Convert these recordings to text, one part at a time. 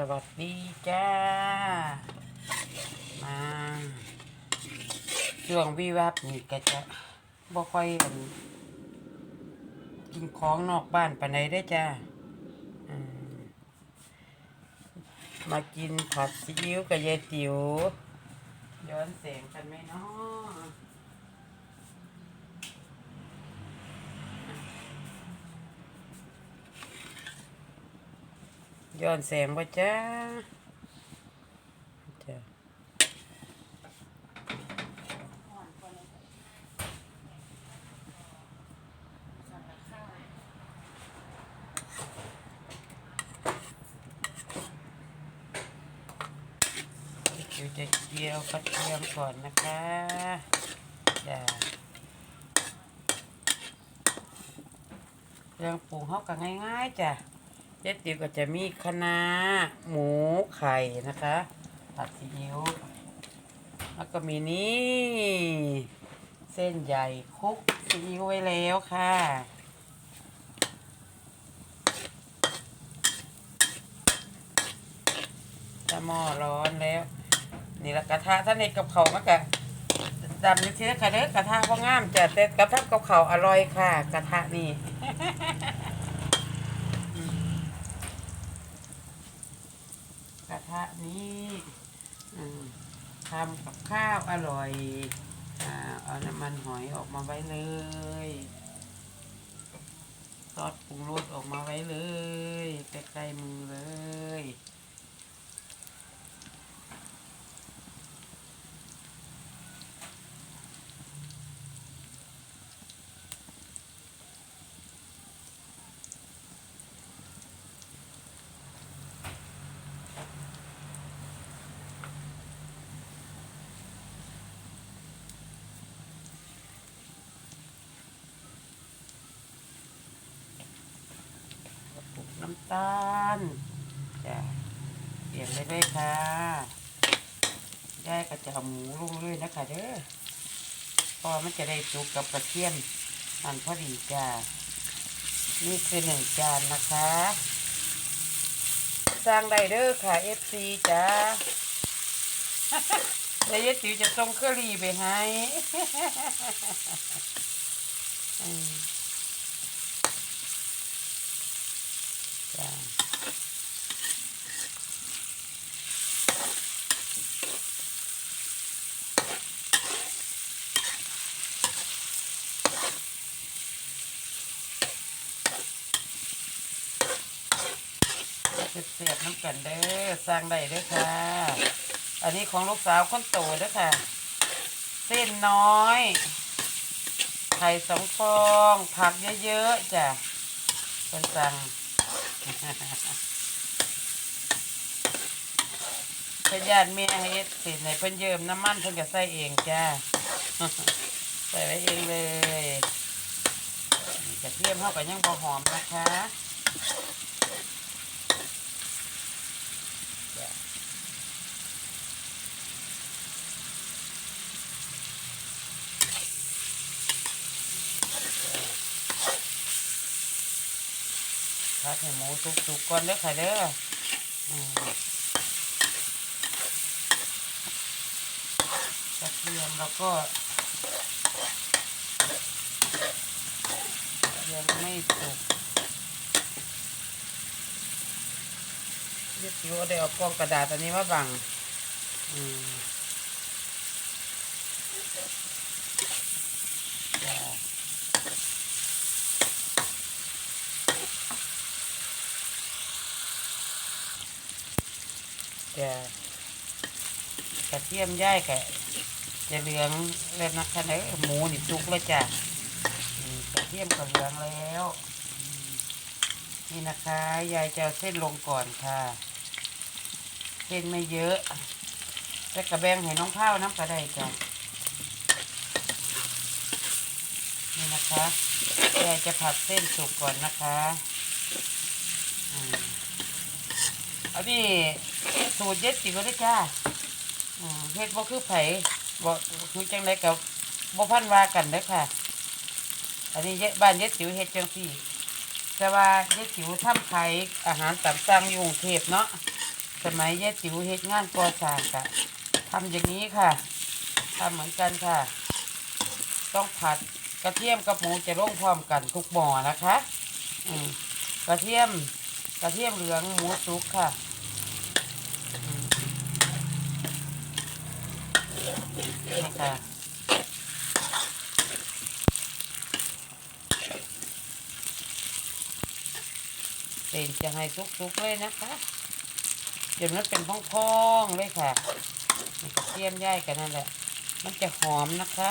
สวัสดีจ้า มาช่วงวิวับนี่ก็จะบ่ค่อยกินของนอกบ้านปานใดได้จ้ามมากินผัดซีอิ๊วกับยายติ๋วย้อนแสงกันไหมเนาะ ย้อนแสงว่าจ้าจ้าเดี๋ยวจะเจียวกระเทียมก่อนนะคะจ้ะเรื่องปรุงเขาก็ง่ายๆจ้ะ เจ๊ติ๋วก็จะมีคะน้าหมูไข่นะคะผัดซีอิ๊วแล้วก็มีนี่เส้นใหญ่คลุกซีอิ๊วไว้แล้วค่ะถ้าหม้อร้อนแล้ว นี่ละกระทะท่านในกับเขามากะดำนี่เชื่อค่ะเด้อกระทะว่างามจ้ะแต่กระทะกับเขาอร่อยค่ะ กระทะนี่ กระ ทะนี้ทำกับข้าวอร่อยอ่าเอาน้ำมันหอยออกมาไว้เลยซอสปรุงรสออกมาไว้เลยใกล้ๆมือเลย ตาลจ้ะเปลี่ยนไปเลยค่ะได้ก็จะเอาหมูลงเลยนะคะเด้อพราะว่ามันจะได้สุกกับกระเทียมอันพอดีจ้ะนี่คือหนึ่งจานนะคะ สร้างได้เด้อค่ะ FC จ้าเดี๋ยวยายติ๋วจะส่งเครื่องรีไปให้ อืม จ้าเสียบน้ำกันเด้อสร้างได้เด้อค่ะ อันนี้ของลูกสาวคนโตเด้อค่ะ เส้นน้อย ไข่สองฟอง ผักเยอะๆจ้ะเป็นสั่ง พยานเมียให้เอ็ดสิในเพิ่นเยิมน้ำมันเพิ่นก็ใส่เองจ้า ใส่ไว้เองเลยกระเทียมเข้าไปยังพอหอมนะคะ พัดให้หมูสุกๆก่อนเด้อค่ะเด้ออืมกระเทียมแล้วก็ยังไม่สุกเรียกว่าได้เอากล้องกระดาษอันนี้มาบัง อืม จะกระเทียมย่ายกะจะเหลืองแล้วนะคะเนอหมูนี่สุกแล้วจ้ะกระเทียมก็เหลืองแล้ว นี่นะคะยายจะเส้นลงก่อนค่ะ เส้นไม่เยอะแล้วกระแบงให้น้องข้าวน้ำกระไดจ้ะนี่นะคะยายจะผัดเส้นสุกก่อนนะคะอืมเอานี่สูตรเย็ดจิ๋วด้วยจ้าเฮ็ดบ่คือไผบ่คือจังไดกับบ่พันว่ากันเด้อค่ะ อันนี้เยบ้านเย็ดจิ๋วเฮ็ดจังซี่แต่ว่าเย็ดจิ๋วทำขายอาหารตามสั่งอยู่กรุงเทพเนาะสมัยเยายติ๋วเฮ็ดงานก่อสร้างกะทำอย่างนี้ค่ะทำเหมือนกันค่ะ ต้องผัดกระเทียมกับหมูจะลงพร้อมกันทุกหม้อนะคะ อืมกระเทียมกระเทียมเหลืองหมูสุกค่ะอืม นี่ค่ะเต็นจะให้สุกๆเลยนะคะเดี๋ยวมันเป็นพองๆเลยค่ะนี่กระเทียมย่ายกันนั่นแหละ มันจะหอมนะคะ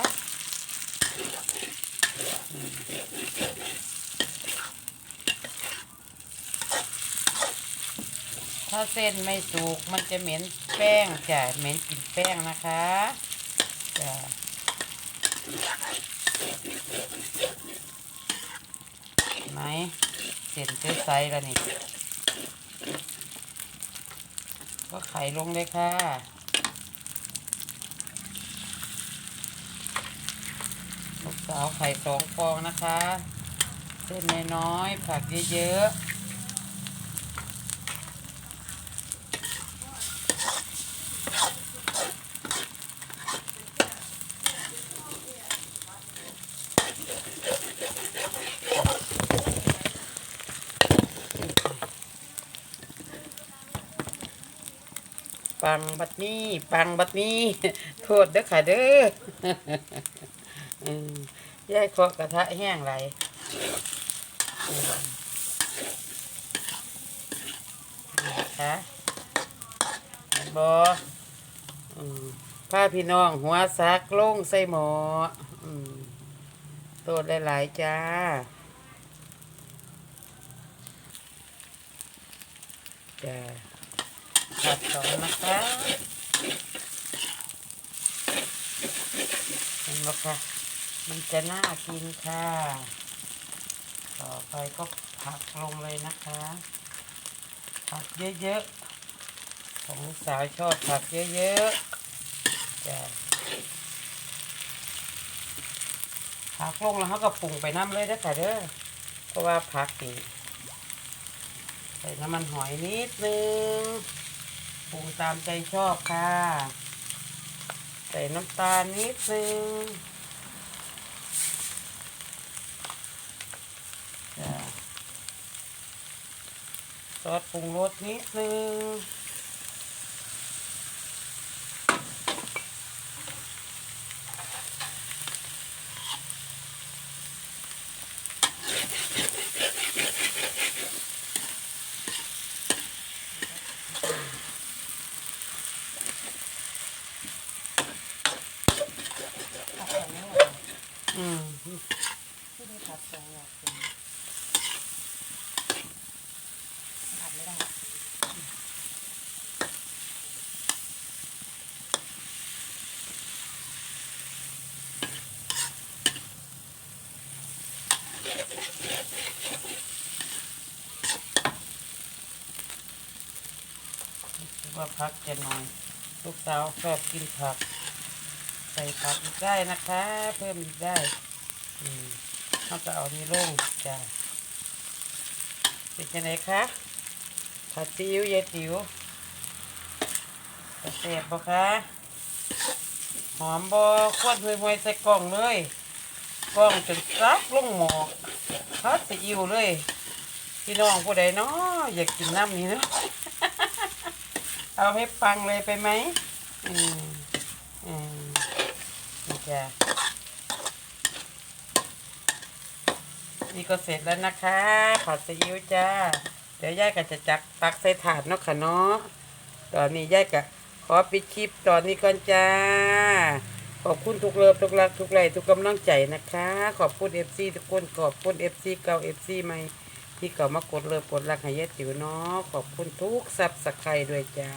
ถ้าเส้นไม่สุกมันจะเหม็นแป้งจ้ะเหม็นกลิ่นแป้งนะคะ จ้ะเห็นไหมเส้นใสๆแล้วนี่ก็ไข่ลงเลยค่ะลูกสาวไข่สองฟองนะคะ เส้นน้อยๆผักเยอะๆ งบัดนี้ ปังบัดนี้ โทษเด้อค่ะเด้ออืมยายเคาะกระทะแห้งไหลอืมนะคะเห็นบอผ้าพี่น้องหัวซักลงใส่หมอโทษหลายๆจ้าจ้า ผัดสองนะคะเห็นไหมคะมันจะน่ากินค่ะ ต่อไปก็ผักลงเลยนะคะ ผักเยอะๆของสาวชอบผักเยอะๆจ้ะผักลงแล้วเขาก็ปรุงไปน้ำเลยนะค่ะเด้อเพราะว่าผักนี่ใส่น้ำมันหอยนิดนึง รุงตามใจชอบค่ะ ใส่น้ำตาลนิดนึงจ้ะซอสปรุงรสนิดนึง อืม ที่มีผั ดสองอย่างเป็นผัดไม่ได้ว่าผักจะหน่อยลูกสาวชอบกินผัก ใส่ผักอีกได้นะคะ เพิ่มอีกได้ อืม เขาจะเอานี่ลงจ้ะเป็นยังไงคะผัดซีอิ๊วยายติ๋วเสร็จปะคะหอมบอควนหวยๆใส่กล่องเลยกล่องจนซักลงหมอกผัดซีอิ๊วเลย พี่น้องผู้ใดเนาะอยากกินน้ำนี้เนาะเอาให้ปังเลยไปไหมอืมอืมจ้ะ นี่ก็เสร็จแล้วนะคะผัดซีอิ๊วจ้า เดี๋ยวยายก็จะจักตักใส่ถาดเนาะค่ะเนาะตอนนี้ยายก็ขอปิดคลิปตอนนี้ก่อนจ้า ขอบคุณทุกเลิฟทุกรักทุกไลทุกกำลังใจนะคะ ขอบคุณเอฟซีทุกคนขอบคุณเอฟซีเก่าเอฟซีใหม่ที่เขามากดเลิฟกดรักให้ยายติ๋วเนาะขอบคุณทุกซับสไครด้วยจ้า